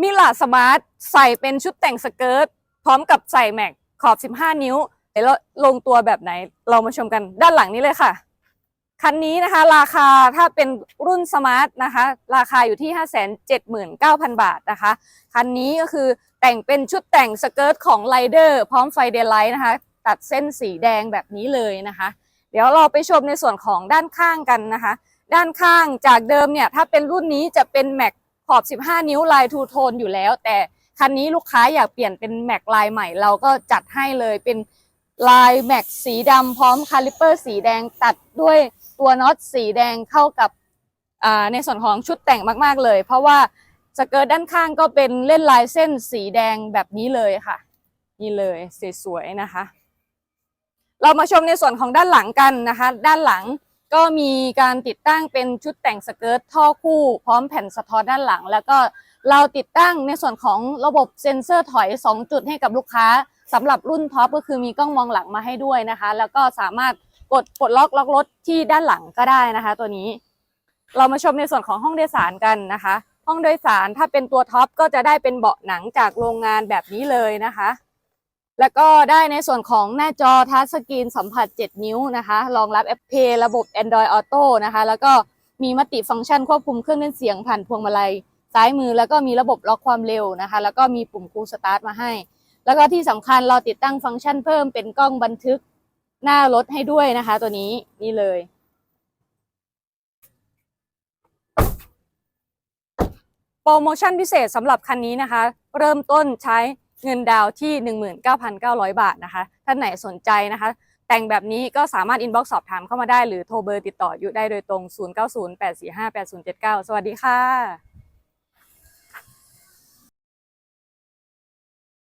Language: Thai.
มิลาสมาร์ทใส่เป็นชุดแต่งสเกิร์ตพร้อมกับใส่แม็กขอบ 15 นิ้วเดี๋ยวเราลงตัวแบบไหน เรามาชมกันด้านหลังนี้เลยค่ะ คันนี้นะคะ ราคาถ้าเป็นรุ่นสมาร์ทนะคะ ราคาอยู่ที่ 579,000 บาทนะคะ คันนี้ก็คือแต่งเป็นชุดแต่งสเกิร์ตของไรเดอร์พร้อมไฟเดย์ไลท์นะคะ ตัดเส้นสีแดงแบบนี้เลยนะคะ เดี๋ยวเราไปชมในส่วนของด้านข้างกันนะคะ ด้านข้างจากเดิมเนี่ยถ้าเป็นรุ่นนี้จะเป็นแม็ก ขอบ 15 นิ้วลายทูโทนอยู่แล้ว แต่คันนี้ลูกค้าอยากเปลี่ยนเป็นแม็กลายใหม่เราก็จัดให้เลยเป็นลายแม็กสีดำพร้อมคาลิปเปอร์สีแดงตัดด้วยตัวน็อตสีแดงเข้ากับในส่วนของชุดแต่งมาก ๆ เลย เพราะว่าสเกิร์ตด้านข้างก็เป็นเล่นลายเส้นสีแดงแบบนี้เลยค่ะ นี่เลยสวยๆนะคะ เรามาชมในส่วนของด้านหลังกันนะคะ ด้านหลัง ก็มีการติดตั้งเป็นชุดแต่งสเกิร์ตท่อคู่ พร้อมแผ่นสะท้อนด้านหลัง แล้วก็เราติดตั้งในส่วนของระบบเซ็นเซอร์ถอย 2 จุดให้กับลูกค้าสำหรับรุ่นท็อปก็คือมีกล้องมองหลังมาให้ด้วยนะคะ แล้วก็สามารถกดปลดล็อกล็อกรถที่ด้านหลังก็ได้นะคะ ตัวนี้ เรามาชมในส่วนของห้องโดยสารกันนะคะ ห้องโดยสารถ้าเป็นตัวท็อปก็จะได้เป็นเบาะหนังจากโรงงานแบบนี้เลยนะคะ แล้วก็ได้ในส่วนของหน้าจอทัชสกรีนสัมผัส 7 นิ้วนะคะรองรับ Apple Pay ระบบ Android Auto นะคะ แล้วก็มีมัติฟังก์ชันควบคุมเครื่องเล่นเสียงผ่านพวงมาลัยซ้ายมือ แล้วก็มีระบบล็อกความเร็วนะคะ แล้วก็มีปุ่มคูลสตาร์ทมาให้ แล้วก็ที่สำคัญเราติดตั้งฟังก์ชันเพิ่มเป็นกล้องบันทึกหน้ารถให้ด้วยนะคะ ตัวนี้นี่เลยโปรโมชั่นพิเศษสำหรับคันนี้นะคะ เริ่มต้นใช้ เงินดาวน์ที่ 19,900 บาทนะคะ ท่านไหนสนใจนะคะ แต่งแบบนี้ก็สามารถอินบ็อกซ์สอบถามเข้ามาได้หรือโทรเบอร์ติดต่ออยู่ได้โดยตรง 0908458079 สวัสดีค่ะ